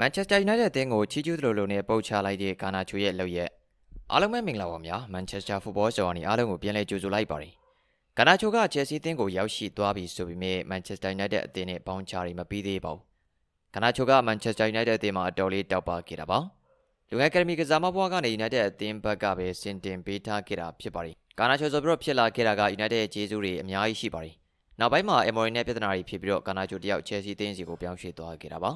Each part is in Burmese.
မန်ချက်စတာယူနိုက်တက်အသင်းကိုချီးကျူးသလိုလိုနဲ့ပုတ်ချလိုက်တဲ့ကာနာချိုရဲ့လုပ်ရက်အားလုံးပဲမင်္ဂလာပါများမန်ချက်စတာဖူဘောဆော်အနေအားလုံးကိုပြန်လည်ကြိုဆိုလိုက်ပါတယ်ကာနာချိုကချယ်ဆီအသင်းကိုရောက်ရှိသွားပြီဆိုပေမဲ့မန်ချက်စတာယူနိုက်တက်အသင်းနဲ့ပေါင်းချတွေမပြီးသေးပါဘူးကာနာချိုကမန်ချက်စတာယူနိုက်တက်အသင်းမှာအတော်လေးတောက်ပခဲ့တာပါလူငယ်အကယ်ဒမီကစားမဘွားကနေယူနိုက်တက်အသင်းဘက်ကပဲစင်တင်ပေးထားခဲ့တာဖြစ်ပါတယ်ကာနာချိုဆိုပြီးတော့ဖြစ်လာခဲ့တာကယူနိုက်တက်ရဲ့ကျေးဇူးတွေအများကြီးရှိပါတယ်နောက်ပိုင်းမှာအမေရီနဲ့ပြဿနာတွေဖြစ်ပြီးတော့ကာနာချိုတယောက်ချယ်ဆီအသင်းစီကိုပြောင်းရွှေ့သွားခဲ့တာပါ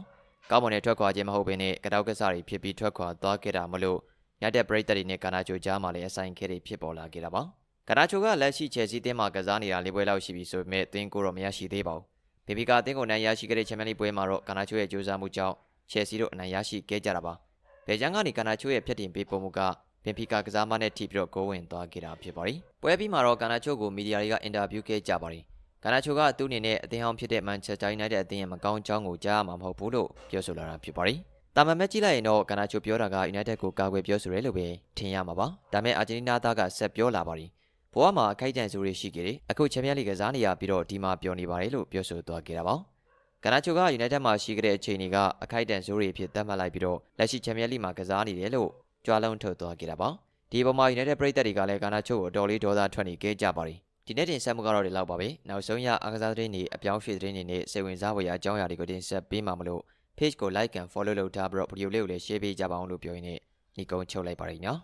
ကောင်းမွန်တဲ့ထွက်ခွာခြင်းမဟုတ်ဘဲနဲ့ကတောက်ကစားတွေဖြစ်ပြီးထွက်ခွာသွားခဲ့တာမလို့ညတဲ့ပရိသတ်တွေနဲ့ကာနာချိုကြားမှာလည်းအဆိုင်ခဲတွေဖြစ်ပေါ်လာခဲ့တာပါကာနာချိုကလက်ရှိချယ်ဆီတင်းမှာကစားနေတာလေးပွဲလောက်ရှိပြီဆိုပေမဲ့အသင်းကိုတော့မရရှိသေးပါဘူးဘေဘီကအသင်းကိုနိုင်ရရှိခဲ့တဲ့ချန်ပီယံလိပွဲမှာတော့ကာနာချိုရဲ့ကြိုးစားမှုကြောင့်ချယ်ဆီတို့အနိုင်ရရှိခဲ့ကြတာပါဘယ်ဂျန်ကနေကာနာချိုရဲ့ဖျက်တင်ပေးပုံမှုကဘင်ဖီကာကစားမနဲ့ထိပြီးတော့ဂိုးဝင်သွားခဲ့တာဖြစ်ပါတယ်ပွဲပြီးမှာတော့ကာနာချိုကိုမီဒီယာတွေကအင်တာဗျူးခဲ့ကြပါတယ် ဂါနာချိုကသူ့အနေနဲ့အသင်းဟောင်းဖြစ်တဲ့မန်ချက်စတာယူနိုက်တက်အသင်းရဲ့မကောင်းကြောင်းကိုကြားရမှာမဟုတ်ဘူးလို့ပြောဆိုလာတာဖြစ်ပါတယ်။တာမန်မဲ့ကြည့်လိုက်ရင်တော့ဂါနာချိုပြောတာကယူနိုက်တက်ကိုကာကွယ်ပြောဆိုရဲလို့ပဲထင်ရမှာပါ။ဒါပေမဲ့အာဂျင်တီးနားသားကဆက်ပြောလာပါတယ်။ဘဝမှာအခိုက်အတန့်စုတွေရှိခဲ့တယ်။အခုချန်ပီယံလိကစားနေရပြီးတော့ဒီမှာပြောနေပါတယ်လို့ပြောဆိုသွားခဲ့တာပါ။ဂါနာချိုကယူနိုက်တက်မှာရှိခဲ့တဲ့အချိန်တွေကအခိုက်အတန့်စုတွေအဖြစ်သတ်မှတ်လိုက်ပြီးတော့လက်ရှိချန်ပီယံလိမှာကစားနေတယ်လို့ကြွားလုံးထုတ်သွားခဲ့တာပါ။ဒီပုံမှာယူနိုက်တက်ပရိသတ်တွေကလည်းဂါနာချိုကိုအတော်လေးဒေါသထွက်နေခဲ့ကြပါတယ်။ ဒီနေ့တင်ဆက်မှုကတော့ဒီလောက်ပါပဲနောက်ဆုံးရအားကစားသတင်းတွေအပြောင်းရွှေ့သတင်းတွေနဲ့စိတ်ဝင်စားဖွယ်ရာအကြောင်းအရာတွေကိုတင်ဆက်ပေးမှာမလို့ page ကို like and follow လုပ်ထားပြီးတော့ video လေးကိုလည်း share ပေးကြပါအောင်လို့ပြောရင်းနဲ့ညီကုန်းချုပ်လိုက်ပါရစေနော်